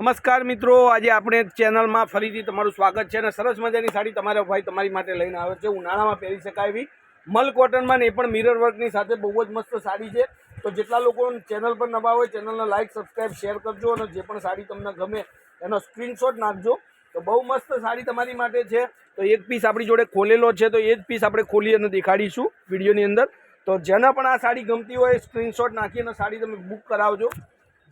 નમસ્કાર મિત્રો, આજે આપણે ચેનલમાં ફરીથી તમારું સ્વાગત છે અને સરસ મજાની સાડી તમારા ભાઈ તમારી માટે લઈને આવે છે. ઉનાળામાં પહેરી શકાય એવી મલ કોટનમાં એ પણ મિરર વર્કની સાથે બહુ જ મસ્ત સાડી છે. તો જેટલા લોકો ચેનલ પર નવા હોય ચેનલને લાઇક સબસ્ક્રાઈબ શેર કરજો અને જે પણ સાડી તમને ગમે એનો સ્ક્રીનશોટ નાખજો. તો બહુ મસ્ત સાડી તમારી માટે છે. તો એક પીસ આપણી જોડે ખોલેલો છે. તો એ જ પીસ આપણે ખોલી અને દેખાડીશું વિડીયોની અંદર. તો જેના પણ આ સાડી ગમતી હોય સ્ક્રીનશોટ નાખી અને સાડી તમે બુક કરાવજો.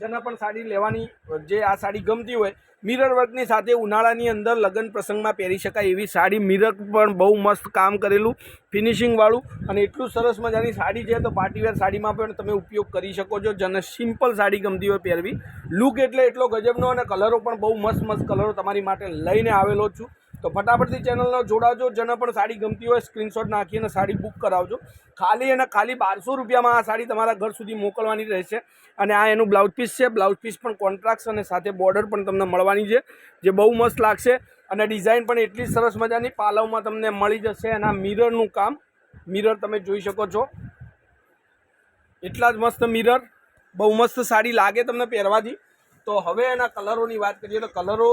જેના પણ સાડી લેવાની, જે આ સાડી ગમતી હોય મિરર વર્કની સાથે ઉનાળાની અંદર લગ્ન પ્રસંગમાં પહેરી શકાય એવી સાડી મિરર પણ બહુ મસ્ત કામ કરેલું ફિનિશિંગવાળું અને એટલું સરસ મજાની સાડી છે તો પાર્ટીવેર સાડીમાં પણ તમે ઉપયોગ કરી શકો છો. જેને સિમ્પલ સાડી ગમતી હોય પહેરવી. લુક એટલે એટલો ગજબનો અને કલરો પણ બહુ મસ્ત મસ્ત કલરો તમારી માટે લઈને આવેલો છું. તો ફટાફટથી ચેનલનો જોડાજો જેને પણ સાડી ગમતી હોય, સ્ક્રીનશોટ નાખીને સાડી બુક કરાવજો. ખાલી અને ખાલી બારસો રૂપિયામાં આ સાડી તમારા ઘર સુધી મોકલવાની રહેશે. અને આ એનું બ્લાઉઝ પીસ છે. બ્લાઉઝ પીસ પણ કોન્ટ્રાક્ટ અને સાથે બોર્ડર પણ તમને મળવાની છે, જે બહુ મસ્ત લાગશે. અને ડિઝાઇન પણ એટલી સરસ મજાની પાલવમાં તમને મળી જશે. એના મિરરનું કામ, મિરર તમે જોઈ શકો છો. એટલા જ મસ્ત મિરર. બહુ મસ્ત સાડી લાગે તમને પહેરવાથી. તો હવે એના કલરોની વાત કરીએ તો કલરો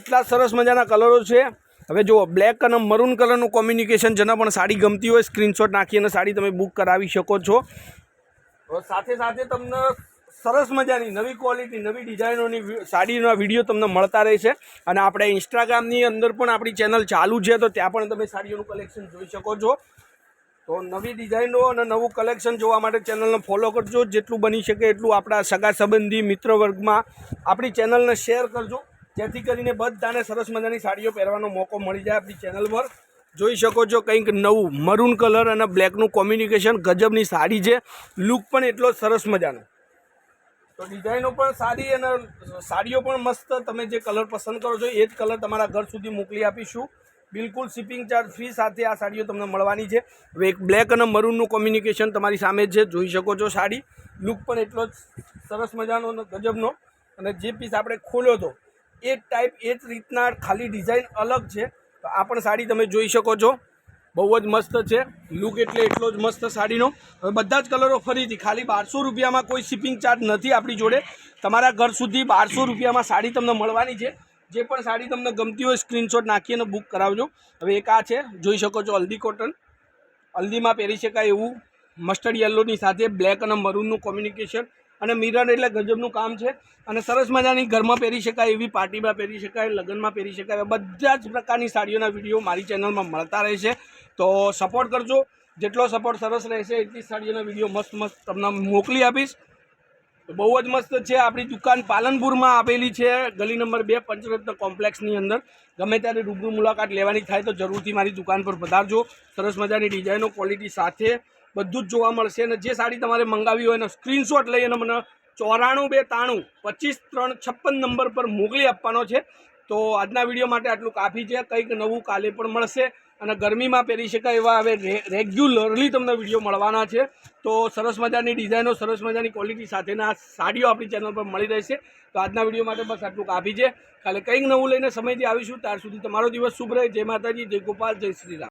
એટલા સરસ મજાના કલરો છે. હવે જુઓ બ્લેક અને મરૂન કલરનું કોમ્યુનિકેશન જેના પણ સાડી ગમતી હોય સ્ક્રીનશોટ નાખી અને સાડી તમે બુક કરાવી શકો છો. સાથે સાથે તમને સરસ મજાની નવી ક્વોલિટી નવી ડિઝાઇનોની સાડીના વીડિયો તમને મળતા રહેશે. અને આપણે ઇન્સ્ટાગ્રામની અંદર પણ આપણી ચેનલ ચાલુ છે, તો ત્યાં પણ તમે સાડીઓનું કલેક્શન જોઈ શકો છો. તો નવી ડિઝાઇનો અને નવું કલેક્શન જોવા માટે ચેનલને ફોલો કરજો. જેટલું બની શકે એટલું આપણા સગા સંબંધી મિત્ર વર્ગમાં આપણી ચેનલને શેર કરજો. જેથી કરીને બધાને સરસ મજાની સાડીઓ પહેરવાનો મોકો મળી જાય આપણી ચેનલ પર. જોઈ શકો છો કંઈક નવું મરૂન કલર અને બ્લેકનું કોમ્યુનિકેશન ગજબની સાડી છે. લુક પણ એટલો સરસ મજાનો. તો ડિઝાઇનો પણ સારી અને સાડીઓ પણ મસ્ત. તમે જે કલર પસંદ કરો છો એ જ કલર તમારા ઘર સુધી મોકલી આપીશું. બિલકુલ શિપિંગ ચાર્જ ફ્રી સાથે આ સાડીઓ તમને મળવાની છે. હવે એક બ્લેક અને મરૂનનું કોમ્યુનિકેશન તમારી સામે છે. જોઈ શકો છો સાડી. લુક પણ એટલો જ સરસ મજાનો ગજબનો. અને જે પીસ આપણે ખોલ્યો હતો, એ ટાઈપ એ જ રીતના ખાલી ડિઝાઇન અલગ છે. તો આ પણ સાડી તમે જોઈ શકો છો. બહુ જ મસ્ત છે. લુક એટલે એટલો જ મસ્ત સાડીનો. હવે બધા જ કલરો ફરીથી ખાલી બારસો રૂપિયામાં કોઈ શિપિંગ ચાર્જ નથી આપણી જોડે. તમારા ઘર સુધી બારસો રૂપિયામાં સાડી તમને મળવાની છે. જે પણ સાડી તમને ગમતી હોય સ્ક્રીનશોટ નાખી અને બુક કરાવજો. હવે એક આ છે, જોઈ શકો છો હલ્દી કોટન હલ્દીમાં પહેરી શકાય એવું મસ્ટર્ડ યલોની સાથે બ્લેક અને મરૂનનું કોમ્યુનિકેશન અને મિરર એટલે ગજબનું કામ છે. અને સરસ મજાની ઘરમાં પહેરી શકાય, એવી પાર્ટીમાં પહેરી શકાય, લગ્નમાં પહેરી શકાય બધા જ પ્રકારની સાડીઓના વીડિયો મારી ચેનલમાં મળતા રહેશે. તો સપોર્ટ કરજો. જેટલો સપોર્ટ સરસ રહેશે, એટલી સાડીઓના વીડિયો મસ્ત મસ્ત તમને મોકલી આપીશ. બહુ જ મસ્ત છે. આપણી દુકાન પાલનપુરમાં આવેલી છે. ગલી નંબર બે પંચરત્ન કોમ્પ્લેક્સની અંદર. ગમે ત્યારે રૂબરૂ મુલાકાત લેવાની થાય તો જરૂરથી મારી દુકાન પર પધારજો. સરસ મજાની ડિઝાઇનો, ક્વોલિટી સાથે બધું જ જોવા મળશે અને જે સાડી તમારે મંગાવી હોય એનો સ્ક્રીનશોટ લઈ અને મને ચોરાણું બે તાણું પચીસ ત્રણ છપ્પન નંબર પર મોકલી આપવાનો છે. તો આજના વીડિયો માટે આટલું કાફી છે. કંઈક નવું કાલે પણ મળશે. અને ગરમીમાં પહેરી શકાય એવા હવે રેગ્યુલરલી તમને વીડિયો મળવાના છે. તો સરસ મજાની ડિઝાઇનો, સરસ મજાની ક્વોલિટી સાથેના સાડીઓ આપણી ચેનલ પર મળી રહેશે. તો આજના વીડિયો માટે બસ આટલું કાફી છે. કાલે કંઈક નવું લઈને સમયથી આવીશું. ત્યાર સુધી તમારો દિવસ શુભ રહે. જય માતાજી, જય ગોપાલ, જય શ્રી